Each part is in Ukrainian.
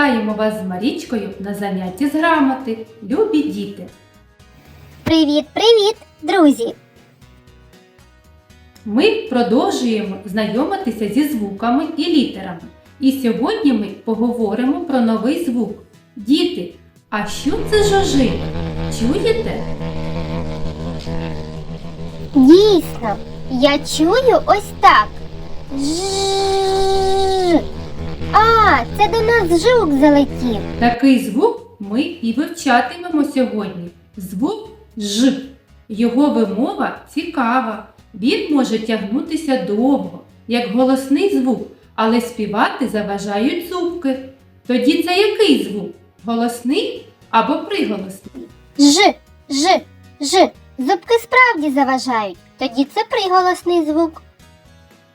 Вітаємо вас з Марічкою на занятті з грамоти, любі діти! Привіт, привіт, друзі! Ми продовжуємо знайомитися зі звуками і літерами. І сьогодні ми поговоримо про новий звук. Діти, а що це жожи? Чуєте? Дійсно, я чую ось так. Жжж. А, це до нас жук залетів. Такий звук ми і вивчатимемо сьогодні. Звук Ж. Його вимова цікава. Він може тягнутися довго, як голосний звук, але співати заважають зубки. Тоді це який звук? Голосний або приголосний? Ж, ж, ж. Зубки справді заважають. Тоді це приголосний звук.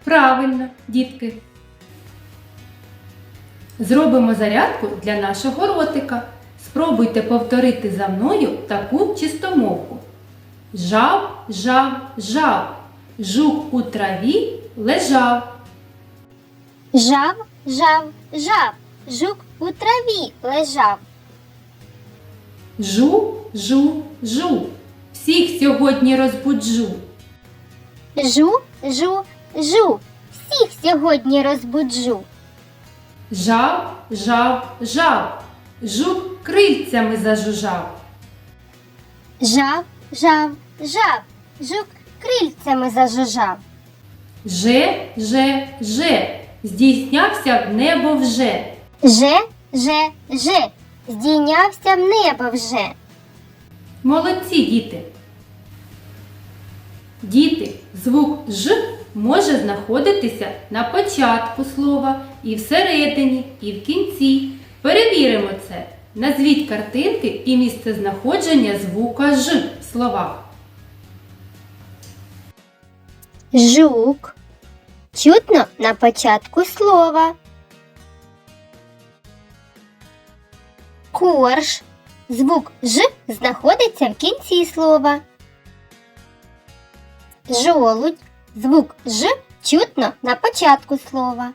Правильно, дітки. Зробимо зарядку для нашого ротика. Спробуйте повторити за мною таку чистомовку. Жав, жав, жав. Жук у траві лежав. Жав, жав, жав. Жук у траві лежав. Жу, жу, жу. Всіх сьогодні розбуджу. Жу, жу, жу. Всіх сьогодні розбуджу. Жав, жав, жав. Жук крильцями зажужжав. Жав, жав, жав. Жук крильцями зажужжав. Же, же, же. Здійснявся в небо вже. Же, же, же. Здійнявся в небо вже. Молодці, діти! Діти, звук Ж може знаходитися на початку слова, і всередині, і в кінці. Перевіримо це. Назвіть картинки і місце знаходження звука Ж в словах. Жук. Чутно на початку слова. Корж. Звук Ж знаходиться в кінці слова. Жолудь. Звук Ж чутно на початку слова.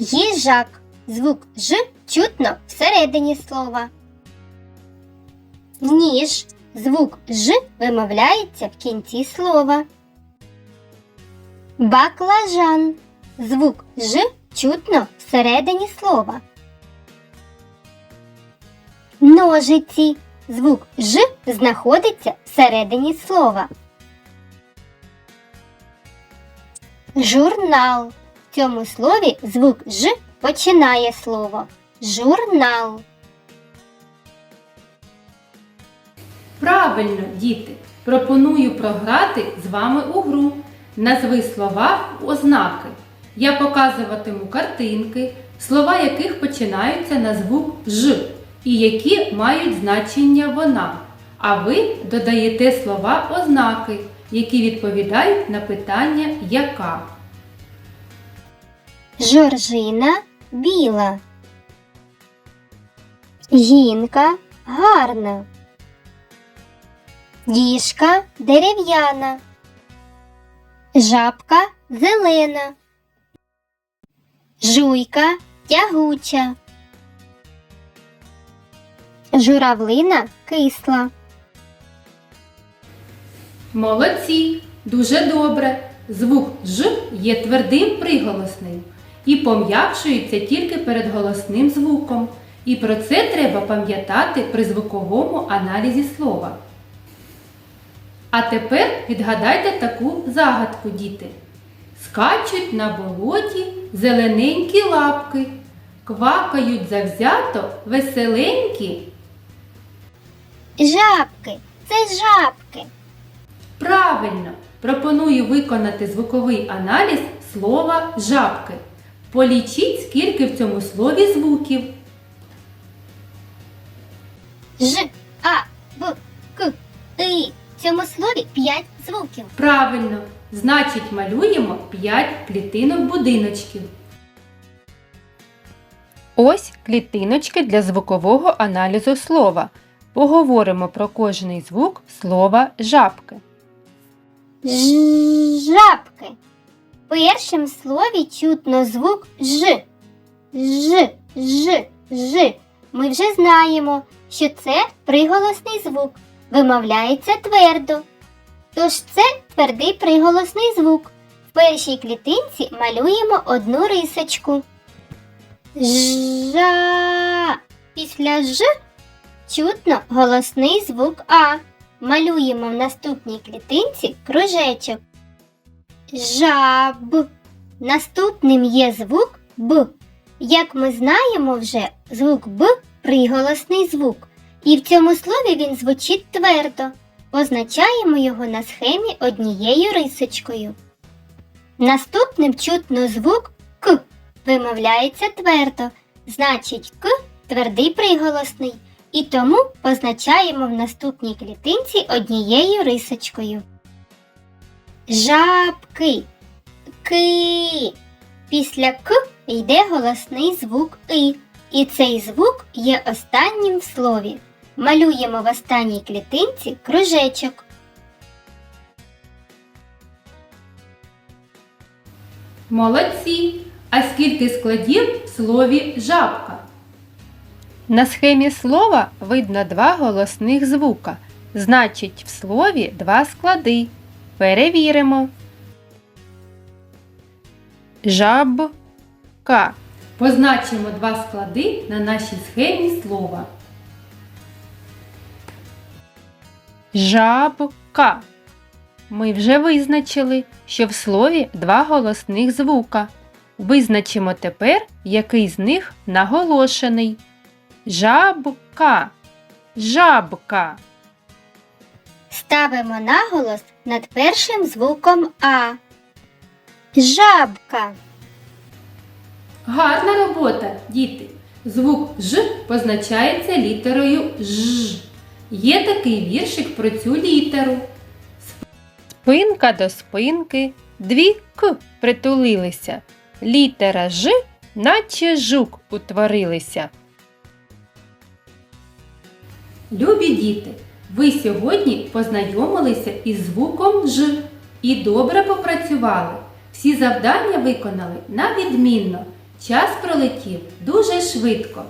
Їжак. Звук Ж чутно всередині слова. Ніж. Звук Ж вимовляється в кінці слова. Баклажан. Звук Ж чутно всередині слова. Ножиці. Звук Ж знаходиться всередині слова. Журнал. В цьому слові звук Ж починає слово. Журнал. Правильно, діти! Пропоную програти з вами у гру. Назви слова ознаки. Я показуватиму картинки, слова яких починаються на звук Ж і які мають значення вона. А ви додаєте слова ознаки, які відповідають на питання яка. Жоржина біла. Жінка гарна. Діжка дерев'яна. Жабка зелена. Жуйка тягуча. Журавлина кисла. Молодці! Дуже добре! Звук Ж є твердим приголосним і пом'якшується тільки перед голосним звуком. І про це треба пам'ятати при звуковому аналізі слова. А тепер відгадайте таку загадку, діти. Скачуть на болоті зелененькі лапки, квакають завзято веселенькі. Жабки. Це жабки. Правильно! Пропоную виконати звуковий аналіз слова жабки. Полічіть, скільки в цьому слові звуків. Ж, А, Б, К, И. В цьому слові п'ять звуків. Правильно! Значить, малюємо 5 клітинок будиночків. Ось клітиночки для звукового аналізу слова. Поговоримо про кожний звук слова жабки. Жабки. Першому слові чутно звук Ж. Ж. Ж, Ж. Ми вже знаємо, що це приголосний звук. Вимовляється твердо. Тож це твердий приголосний звук. В першій клітинці малюємо одну рисочку. Жа. Після Ж чутно голосний звук А. Малюємо в наступній клітинці кружечок. Жаб. Наступним є звук Б. Як ми знаємо вже, звук Б приголосний звук. І в цьому слові він звучить твердо. Позначаємо його на схемі однією рисочкою. Наступним чутно звук К. Вимовляється твердо. Значить К твердий приголосний. І тому позначаємо в наступній клітинці однією рисочкою. Жабки. Ки. Після К йде голосний звук И. І цей звук є останнім в слові. Малюємо в останній клітинці кружечок. Молодці! А скільки складів в слові жабка? На схемі слова видно два голосних звука. Значить, в слові два склади. Перевіримо. Жабка. Позначимо два склади на нашій схемі слова. Жабка. Ми вже визначили, що в слові два голосних звука. Визначимо тепер, який з них наголошений. Жабка. Жабка. Ставимо наголос над першим звуком А. Жабка. Гарна робота, діти. Звук Ж позначається літерою Ж. Є такий віршик про цю літеру. Спинка до спинки, дві К притулилися. Літера Ж, наче жук утворилися. Любі діти, ви сьогодні познайомилися із звуком Ж і добре попрацювали. Всі завдання виконали на відмінно. Час пролетів дуже швидко.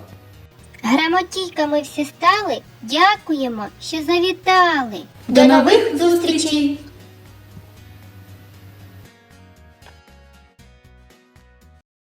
Грамотійками всі стали. Дякуємо, що завітали. До нових зустрічей!